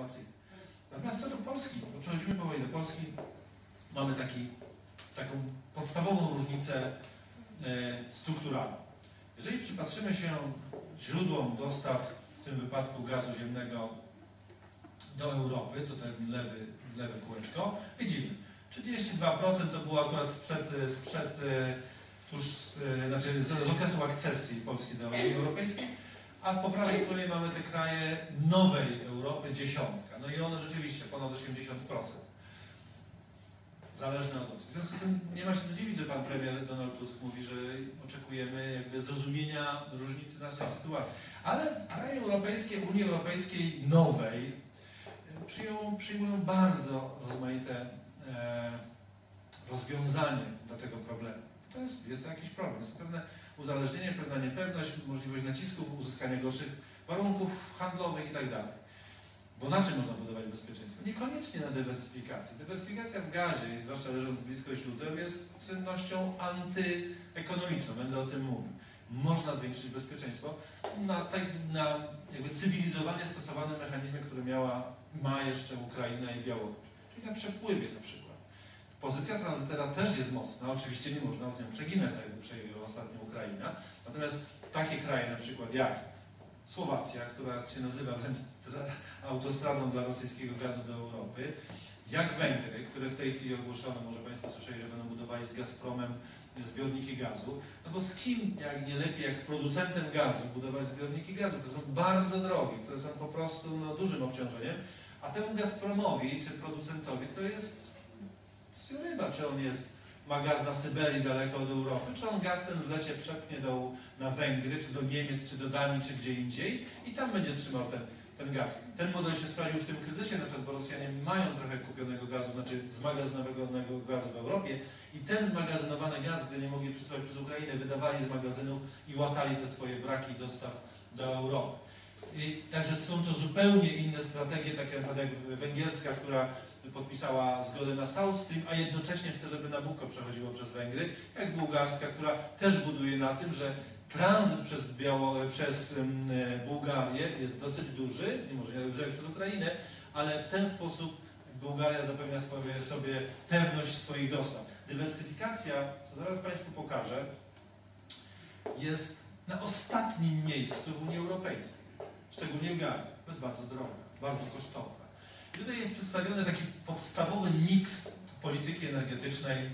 informacyjne. Natomiast co do Polski, bo przechodzimy powoli do Polski, mamy taki, taką podstawową różnicę e, strukturalną. Jeżeli przypatrzymy się źródłom dostaw, w tym wypadku gazu ziemnego do Europy, to ten lewy, lewe kółeczko, widzimy, 32% to było akurat sprzed, sprzed e, tuż, e, znaczy z, z okresu akcesji Polski do Unii Europejskiej, a po prawej stronie mamy te kraje nowej Europy, dziesiątka. No i one rzeczywiście ponad 80%. Zależne od Rosji. W związku z tym nie ma się co dziwić, że pan premier Donald Tusk mówi, że oczekujemy jakby zrozumienia różnicy naszej sytuacji. Ale kraje europejskie, Unii Europejskiej nowej e, przyjmują bardzo rozmaite e, rozwiązanie do tego problemu. To jest, jest to jakiś problem. Jest pewne uzależnienie, pewna niepewność, możliwość nacisków, uzyskania gorszych warunków handlowych itd. Bo na czym można budować bezpieczeństwo? Niekoniecznie na dywersyfikacji. Dywersyfikacja w gazie, zwłaszcza leżąc blisko źródeł, jest czynnością antyekonomiczną, będę o tym mówił. Można zwiększyć bezpieczeństwo na, tak, na jakby cywilizowanie stosowane mechanizmy, które miała, ma jeszcze Ukraina i Białoruś. Czyli na przepływie na przykład. Pozycja tranzytera też jest mocna, oczywiście nie można z nią przeginać, tak przejęła ostatnio Ukraina. Natomiast takie kraje na przykład jak Słowacja, która się nazywa wręcz autostradą dla rosyjskiego gazu do Europy, jak Węgry, które w tej chwili ogłoszono, może Państwo słyszeli, że będą budowali z Gazpromem zbiorniki gazu, no bo z kim, jak nie lepiej, jak z producentem gazu budować zbiorniki gazu, które są bardzo drogie, które są po prostu no, dużym obciążeniem, a temu Gazpromowi czy producentowi to jest ryba, czy on jest, ma gaz na Syberii daleko od Europy, czy on gaz ten w lecie przepnie do, na Węgry, czy do Niemiec, czy do Danii, czy gdzie indziej i tam będzie trzymał ten, ten gaz. Ten model się sprawdził w tym kryzysie, na przykład, bo Rosjanie mają trochę kupionego gazu, znaczy zmagazynowanego gazu w Europie i ten zmagazynowany gaz, gdy nie mogli przysłać przez Ukrainę, wydawali z magazynów i łatali te swoje braki dostaw do Europy. I, także są to zupełnie inne strategie, takie jak węgierska, która podpisała zgodę na South Stream, a jednocześnie chce, żeby Nabucco przechodziło przez Węgry, jak bułgarska, która też buduje na tym, że tranzyt przez, Biało, przez Bułgarię jest dosyć duży, nie może nie przez Ukrainę, ale w ten sposób Bułgaria zapewnia sobie, sobie pewność swoich dostaw. Dywersyfikacja, co zaraz Państwu pokażę, jest na ostatnim miejscu w Unii Europejskiej, szczególnie w Galii. To jest bardzo droga, bardzo kosztowna. I tutaj jest przedstawiony taki podstawowy miks polityki energetycznej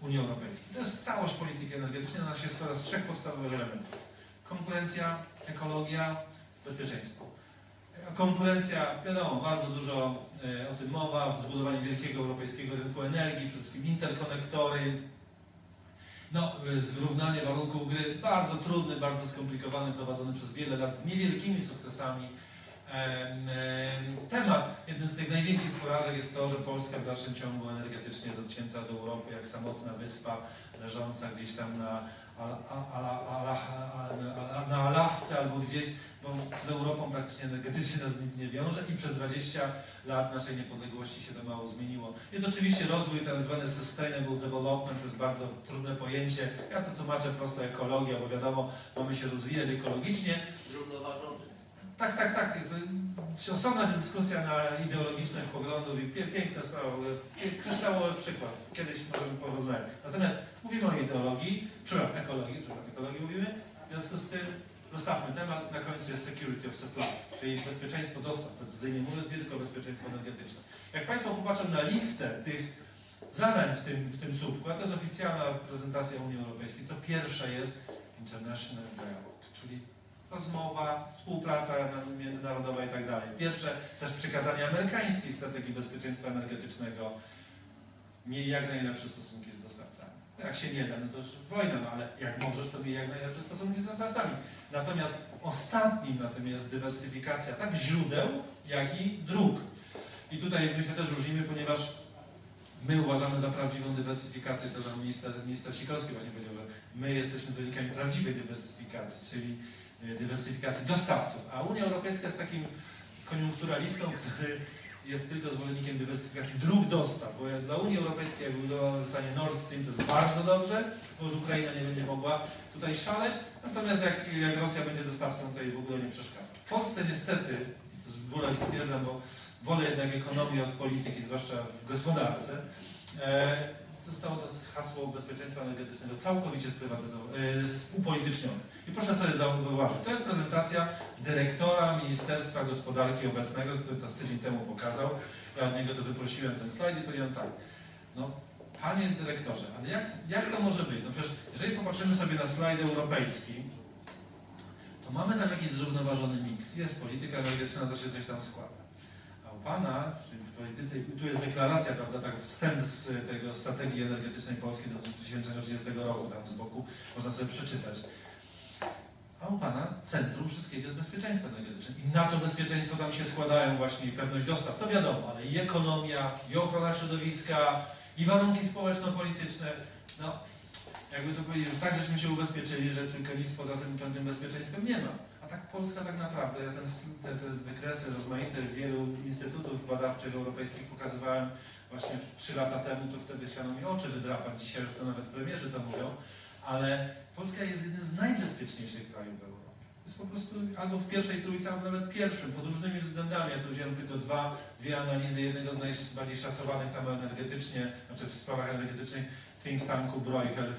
Unii Europejskiej. To jest całość polityki energetycznej, ona się składa z trzech podstawowych elementów. Konkurencja, ekologia, bezpieczeństwo. Konkurencja, wiadomo, bardzo dużo e, o tym mowa, zbudowanie wielkiego europejskiego rynku energii, przede wszystkim interkonektory, no, e, zrównanie warunków gry, bardzo trudny, bardzo skomplikowany, prowadzony przez wiele lat z niewielkimi sukcesami temat. Jednym z tych największych porażek jest to, że Polska w dalszym ciągu energetycznie jest odcięta od Europy, jak samotna wyspa leżąca gdzieś tam na, na Alasce albo gdzieś, bo z Europą praktycznie energetycznie nas nic nie wiąże i przez 20 lat naszej niepodległości się to mało zmieniło. Jest oczywiście rozwój tak zwany sustainable development, to jest bardzo trudne pojęcie. Ja to tłumaczę prosto ekologia, bo wiadomo, mamy się rozwijać ekologicznie. Tak, tak, tak. Jest osobna dyskusja na ideologicznych poglądów i piękna sprawa, kryształowy przykład. Kiedyś możemy porozmawiać. Natomiast mówimy o ideologii, przepraszam, ekologii, przepraszam, ekologii mówimy. W związku z tym zostawmy temat. Na końcu jest security of supply, czyli bezpieczeństwo dostaw, precyzyjnie mówiąc, nie tylko bezpieczeństwo energetyczne. Jak Państwo popatrzą na listę tych zadań w tym, w tym słupku, a to jest oficjalna prezentacja Unii Europejskiej, to pierwsza jest International Dialogue, czyli rozmowa, współpraca międzynarodowa i tak dalej. Pierwsze też przekazanie amerykańskiej strategii bezpieczeństwa energetycznego. Miej jak najlepsze stosunki z dostawcami. Jak się nie da, no to już wojna, no ale jak możesz, to miej jak najlepsze stosunki z dostawcami. Natomiast ostatnim na tym jest dywersyfikacja tak źródeł, jak i dróg. I tutaj my się też różnimy, ponieważ my uważamy za prawdziwą dywersyfikację, to nam minister, minister Sikorski właśnie powiedział, że my jesteśmy zwolennikami prawdziwej dywersyfikacji, czyli dywersyfikacji dostawców, a Unia Europejska jest takim koniunkturalistą, który jest tylko zwolennikiem dywersyfikacji dróg dostaw, bo dla Unii Europejskiej jak zostanie Nord Stream, to jest bardzo dobrze, bo już Ukraina nie będzie mogła tutaj szaleć, natomiast jak, jak Rosja będzie dostawcą, to jej w ogóle nie przeszkadza. W Polsce niestety, to z bólem stwierdzam, bo wolę jednak ekonomię od polityki, zwłaszcza w gospodarce. E, zostało to hasło bezpieczeństwa energetycznego całkowicie sprywatyzowane, e, upolitycznione. I proszę sobie zauważyć, to jest prezentacja dyrektora Ministerstwa Gospodarki obecnego, który to z tydzień temu pokazał. Ja od niego to wyprosiłem ten slajd i powiedziałem tak, no panie dyrektorze, ale jak, jak to może być? No przecież jeżeli popatrzymy sobie na slajd europejski, to mamy tam jakiś zrównoważony miks. Jest polityka energetyczna, to się coś tam składa. Pana, czyli w polityce, tu jest deklaracja, prawda, tak wstęp z tego strategii energetycznej Polski do 2030 roku, tam z boku można sobie przeczytać. A u Pana centrum wszystkiego jest bezpieczeństwo energetyczne. I na to bezpieczeństwo tam się składają właśnie pewność dostaw. To wiadomo, ale i ekonomia, i ochrona środowiska, i warunki społeczno-polityczne. No, jakby to powiedzieć, już tak żeśmy się ubezpieczyli, że tylko nic poza tym, tym bezpieczeństwem nie ma. A tak Polska tak naprawdę, ja ten, te, te wykresy rozmaite wielu instytutów badawczych europejskich pokazywałem właśnie trzy lata temu, to wtedy chciano mi oczy wydrapać, dzisiaj już to nawet premierzy to mówią, ale Polska jest jednym z najbezpieczniejszych krajów w Europie. Jest po prostu albo w pierwszej trójce, albo nawet pierwszym, pod różnymi względami. Ja tu wziąłem tylko dwa, dwie analizy jednego z najbardziej szacowanych tam energetycznie, znaczy w sprawach energetycznych think tanku Bruegel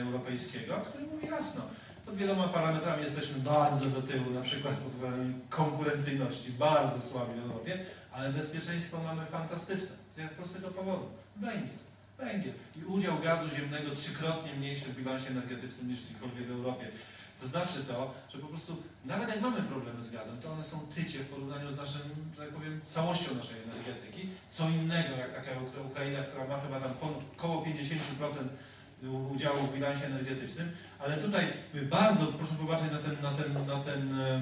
europejskiego, który mówi jasno, pod wieloma parametrami jesteśmy bardzo do tyłu, na przykład pod względem konkurencyjności, bardzo słabi w Europie, ale bezpieczeństwo mamy fantastyczne. Z prostego powodu. Węgiel. Węgiel. I udział gazu ziemnego trzykrotnie mniejszy w bilansie energetycznym niż gdziekolwiek w Europie. To znaczy to, że po prostu nawet jak mamy problemy z gazem, to one są tycie w porównaniu z naszym, że tak powiem, całością naszej energetyki. Co innego jak taka Ukraina, która ma chyba tam około 50% udziału w bilansie energetycznym, ale tutaj bardzo proszę popatrzeć na ten, na ten, na ten e,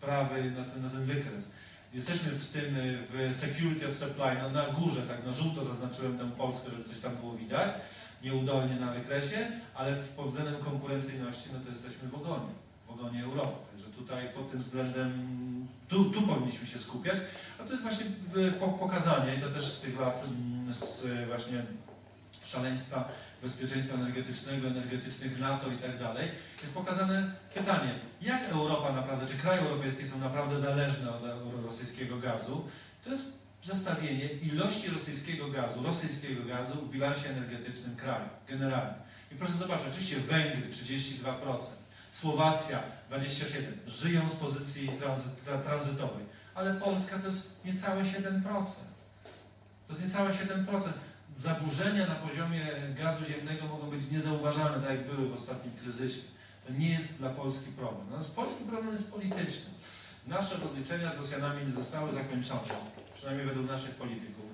prawy, na ten, na ten wykres. Jesteśmy w tym, w security of supply, no, na górze, tak na żółto zaznaczyłem tę Polskę, żeby coś tam było widać nieudolnie na wykresie, ale pod względem konkurencyjności, no to jesteśmy w ogonie, w ogonie Europy. Także tutaj pod tym względem, tu, tu powinniśmy się skupiać, a to jest właśnie pokazanie, i to też z tych lat, mm, z właśnie szaleństwa bezpieczeństwa energetycznego, energetycznych NATO i tak dalej, jest pokazane pytanie, jak Europa naprawdę, czy kraje europejskie są naprawdę zależne od rosyjskiego gazu, to jest zestawienie ilości rosyjskiego gazu, rosyjskiego gazu w bilansie energetycznym kraju, generalnie. I proszę zobaczyć, oczywiście Węgry 32%, Słowacja 27%, żyją z pozycji tranzy, tranzytowej, ale Polska to jest niecałe 7%. To jest niecałe 7%. Zaburzenia na poziomie gazu ziemnego mogą być niezauważalne, tak jak były w ostatnim kryzysie. To nie jest dla Polski problem. Natomiast polski problem jest polityczny. Nasze rozliczenia z Rosjanami nie zostały zakończone przynajmniej według naszych polityków.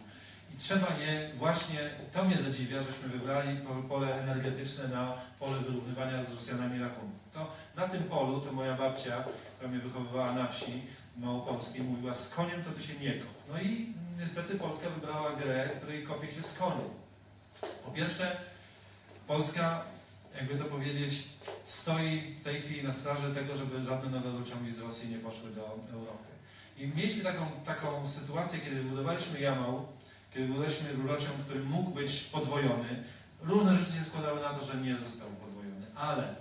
I trzeba je właśnie, to mnie zadziwia, żeśmy wybrali pole energetyczne na pole wyrównywania z Rosjanami rachunków. To na tym polu, to moja babcia, która mnie wychowywała na wsi małopolskiej, mówiła z koniem to ty się nie kop. No i niestety Polska wybrała grę, której kopie się z koniem. Po pierwsze, Polska, jakby to powiedzieć, stoi w tej chwili na straży tego, żeby żadne nowe rurociągi z Rosji nie poszły do Europy. I mieliśmy taką, taką sytuację, kiedy budowaliśmy Jamał, kiedy budowaliśmy rurociąg, który mógł być podwojony. Różne rzeczy się składały na to, że nie został podwojony, ale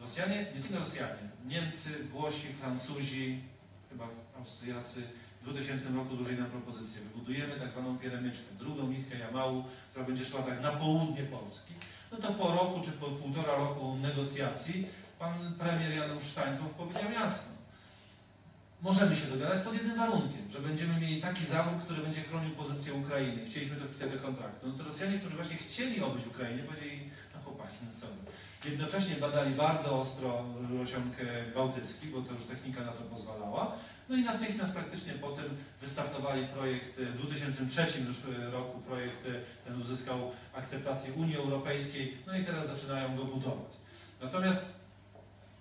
Rosjanie, nie tylko Rosjanie, Niemcy, Włosi, Francuzi, chyba Austriacy w 2000 roku dłużej na propozycję. Wybudujemy tak zwaną pieremyczkę, drugą nitkę Jamału, która będzie szła tak na południe Polski. No to po roku czy po półtora roku negocjacji pan premier Janusz Sztańkow powiedział jasno, możemy się dogadać pod jednym warunkiem, że będziemy mieli taki zawód, który będzie chronił pozycję Ukrainy. Chcieliśmy to wpisać do kontraktu. No to Rosjanie, którzy właśnie chcieli obyć Ukrainie, powiedzieli, co Jednocześnie badali bardzo ostro rurociąg bałtycki, bo to już technika na to pozwalała. No i natychmiast praktycznie potem wystartowali projekt w 2003 już roku, projekt ten uzyskał akceptację Unii Europejskiej, no i teraz zaczynają go budować. Natomiast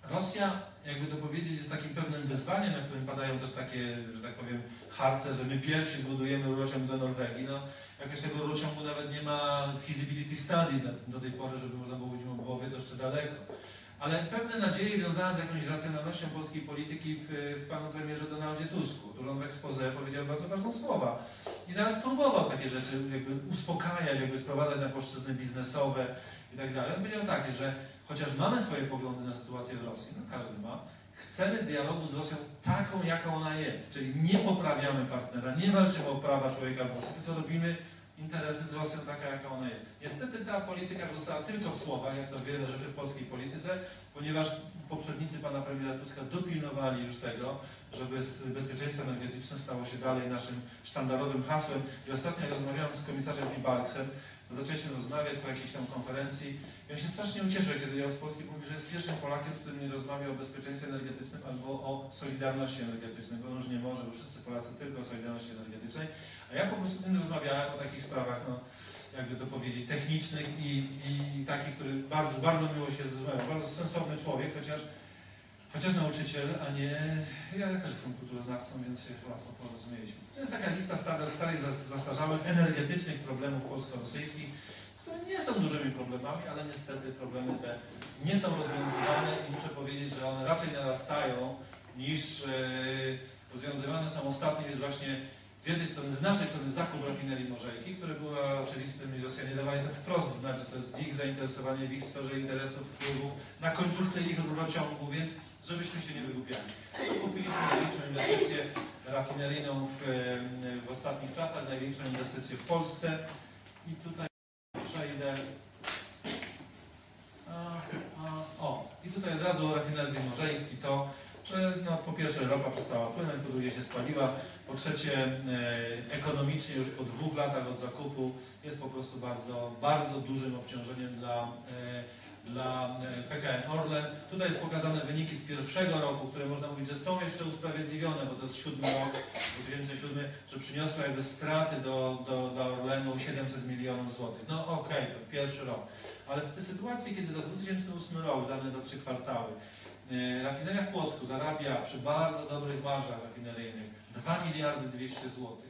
Rosja jakby to powiedzieć, jest takim pewnym wyzwaniem, na którym padają też takie, że tak powiem, harce, że my pierwsi zbudujemy rurociąg do Norwegii. No, jakoś tego rurociągu nawet nie ma feasibility study do tej pory, żeby można było mówić o głowie, to jeszcze daleko. Ale pewne nadzieje wiązałem z jakąś racjonalnością polskiej polityki w, w panu premierze Donaldzie Tusku, którzy on w powiedział bardzo ważne słowa. I nawet próbował takie rzeczy jakby uspokajać, jakby sprowadzać na płaszczyzny biznesowe i tak dalej. On powiedział takie, że chociaż mamy swoje poglądy na sytuację w Rosji, no każdy ma, chcemy dialogu z Rosją taką jaką ona jest. Czyli nie poprawiamy partnera, nie walczymy o prawa człowieka w Rosji, tylko robimy interesy z Rosją taka, jaka ona jest. Niestety ta polityka została tylko w słowach, jak to wiele rzeczy w polskiej polityce, ponieważ poprzednicy pana premiera Tuska dopilnowali już tego, żeby bezpieczeństwo energetyczne stało się dalej naszym sztandarowym hasłem. I ostatnio rozmawiałem z komisarzem Pibalksem, to zaczęliśmy rozmawiać po jakiejś tam konferencji on się strasznie ucieszył, kiedy ja z Polski mówi, że jest pierwszym Polakiem, z którym nie rozmawia o bezpieczeństwie energetycznym albo o solidarności energetycznej, bo on już nie może, bo wszyscy Polacy tylko o solidarności energetycznej. A ja po prostu z nim rozmawiałem o takich sprawach, no, jakby to powiedzieć, technicznych i, i taki, który bardzo, bardzo miło się zrozumiał, bardzo sensowny człowiek, chociaż, chociaż nauczyciel, a nie, ja też jestem kulturoznawcą, więc się łatwo porozumieliśmy. To jest taka lista starych, starych zas- zastarzałych, energetycznych problemów polsko-rosyjskich, które nie są dużymi problemami, ale niestety problemy te nie są rozwiązywane i muszę powiedzieć, że one raczej narastają niż e, rozwiązywane są ostatnio jest właśnie z jednej strony, z naszej strony zakup rafinerii Morzejki, które była oczywistym i Rosjanie dawali to wprost znać, że to jest ich zainteresowanie w ich sferze interesów, wpływu na końcówce ich rurociągu, więc żebyśmy się nie wygłupiali. Kupiliśmy największą inwestycję rafineryjną w, em, w ostatnich czasach, największą inwestycję w Polsce i tutaj o, i tutaj od razu rafinerii Morzejki to, że no, po pierwsze ropa przestała płynąć, po drugie się spaliła, po trzecie e, ekonomicznie już po dwóch latach od zakupu jest po prostu bardzo, bardzo dużym obciążeniem dla, e, dla e, PKN Orlen. Tutaj jest pokazane wyniki z pierwszego roku, które można mówić, że są jeszcze usprawiedliwione, bo to jest siódmy rok, 2007, że przyniosła jakby straty do, do, dla Orlenu 700 milionów złotych. No okej, to pierwszy rok. Ale w tej sytuacji, kiedy za 2008 rok, dane za trzy kwartały, e, rafineria w Płocku zarabia przy bardzo dobrych marżach rafineryjnych 2 miliardy 200 złotych.